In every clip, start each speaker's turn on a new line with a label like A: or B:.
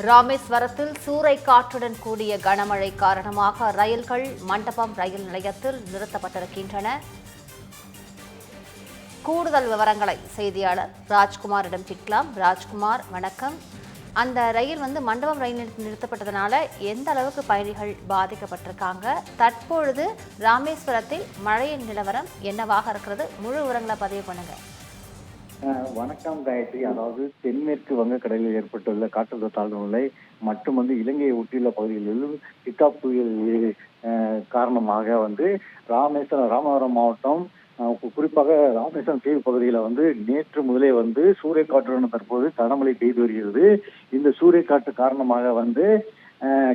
A: ராமேஸ்வரத்தில் சூறை காற்றுடன் கூடிய கனமழை காரணமாக ரயில்கள் மண்டபம் ரயில் நிலையத்தில் நிறுத்தப்பட்டிருக்கின்றன. கூடுதல் விவரங்களை செய்தியாளர் ராஜ்குமாரிடம் கேட்கலாம். ராஜ்குமார் வணக்கம். அந்த ரயில் வந்து மண்டபம் ரயில் நிறுத்த- நிறுத்தப்பட்டதனால எந்த அளவுக்கு பயணிகள் பாதிக்கப்பட்டிருக்காங்க? தற்பொழுது ராமேஸ்வரத்தில் மழையின் நிலவரம் என்னவாக இருக்கிறது? முழு விவரங்களை பதிவு
B: பண்ணுங்கள் வணக்கம் காயத்ரி. அதாவது தென்மேற்கு வங்கக்கடலில் ஏற்பட்டுள்ள காற்றழுத்த தாழ்வு நிலை மற்றும் வந்து இலங்கையை ஒட்டியுள்ள பகுதிகளிலும் பிகாப் புயல் காரணமாக வந்து ராமேஸ்வரம் ராமநாதபுரம் மாவட்டம் குறிப்பாக ராமேஸ்வரம் தீவு பகுதியில வந்து நேற்று முதலே வந்து சூறைக்காற்றுடன் தற்போது கனமழை பெய்து வருகிறது. இந்த சூறைக்காற்று காரணமாக வந்து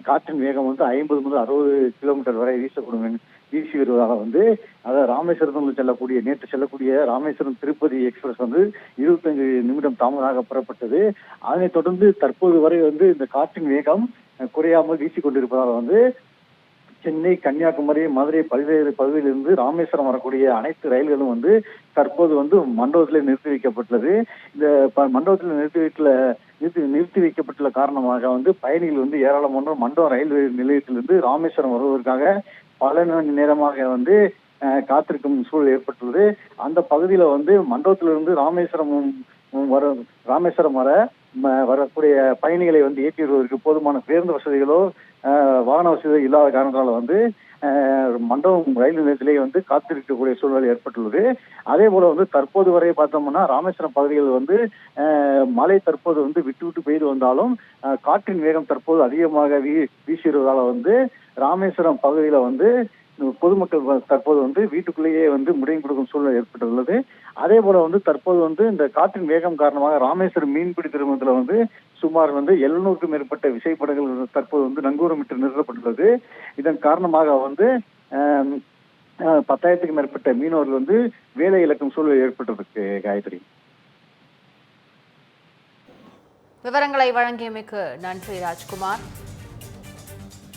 B: காற்றின் வேகம் வந்து ஐம்பது முதல் அறுபது கிலோமீட்டர் வரை வீசக்கூடும் என்று- வீசி வருவதாக வந்து அதாவது ராமேஸ்வரத்தில் செல்லக்கூடிய நேற்று செல்லக்கூடிய ராமேஸ்வரம் திருப்பதி எக்ஸ்பிரஸ் வந்து இருபத்தஞ்சு நிமிடம் தாமதமாக புறப்பட்டது. அதனைத் தொடர்ந்து தற்போது வரை வந்து இந்த காற்றின் வேகம் குறையாமல் வீசிக் கொண்டிருப்பதால் வந்து சென்னை கன்னியாகுமரி மதுரை பல்வேறு பகுதியிலிருந்து ராமேஸ்வரம் வரக்கூடிய அனைத்து ரயில்களும் வந்து தற்போது வந்து மண்டபத்தில் நிறுத்தி வைக்கப்பட்டுள்ளது. இந்த ப- மண்டபத்தில் நிறுத்தி வைக்கல நிறுத்தி நிறுத்தி வைக்கப்பட்டுள்ள காரணமாக வந்து பயணிகள் வந்து ஏராளமான மண்டபம் ரயில்வே நிலையத்திலிருந்து ராமேஸ்வரம் வருவதற்காக பல மணி நேரமாக வந்து அஹ், காத்திருக்கும் சூழல் ஏற்பட்டுள்ளது. அந்த பகுதியில வந்து மண்டபத்திலிருந்து ராமேஸ்வரம் வர ராமேஸ்வரம் வர வரக்கூடிய பயணிகளை வந்து ஏற்றி வருவதற்கு போதுமான பேருந்து வசதிகளோ வாகன வசதிகளோ இல்லாத காரணத்தால வந்து மண்டபம் ரயில் நிலையத்திலே வந்து காத்திருக்கக்கூடிய சூழ்நிலை ஏற்பட்டுள்ளது. அதே போல வந்து தற்போது வரை பார்த்தோம்னா ராமேஸ்வரம் பகுதிகள் வந்து மழை தற்போது வந்து விட்டு விட்டு பெய்து வந்தாலும் காற்றின் வேகம் தற்போது அதிகமாக வீ வீசி வருவதால வந்து ராமேஸ்வரம் பகுதியில வந்து பொதுமக்கள் தற்போது வந்து வீட்டுக்குள்ளேயே வந்து முடியும் கொடுக்கும் சூழ்நிலை ஏற்பட்டுள்ளது. அதே போல வந்து தற்போது வந்து இந்த காற்றின் வேகம் காரணமாக ராமேஸ்வரம் மீன்பிடி துறைமுகத்துல வந்து சுமார் வந்து எழுநூறுக்கும் மேற்பட்ட விசைப்படங்கள் தற்போது வந்து நங்கூரமிட்டு நிறுத்தப்பட்டுள்ளது. இதன் காரணமாக வந்து பத்தாயிரத்துக்கும் மேற்பட்ட மீனவர்கள் வந்து வேலை இழக்கும் சூழ்நிலை ஏற்பட்டிருக்கு காயத்ரி.
A: விவரங்களை வழங்கியமைக்கு நன்றி ராஜ்குமார்.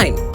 C: time.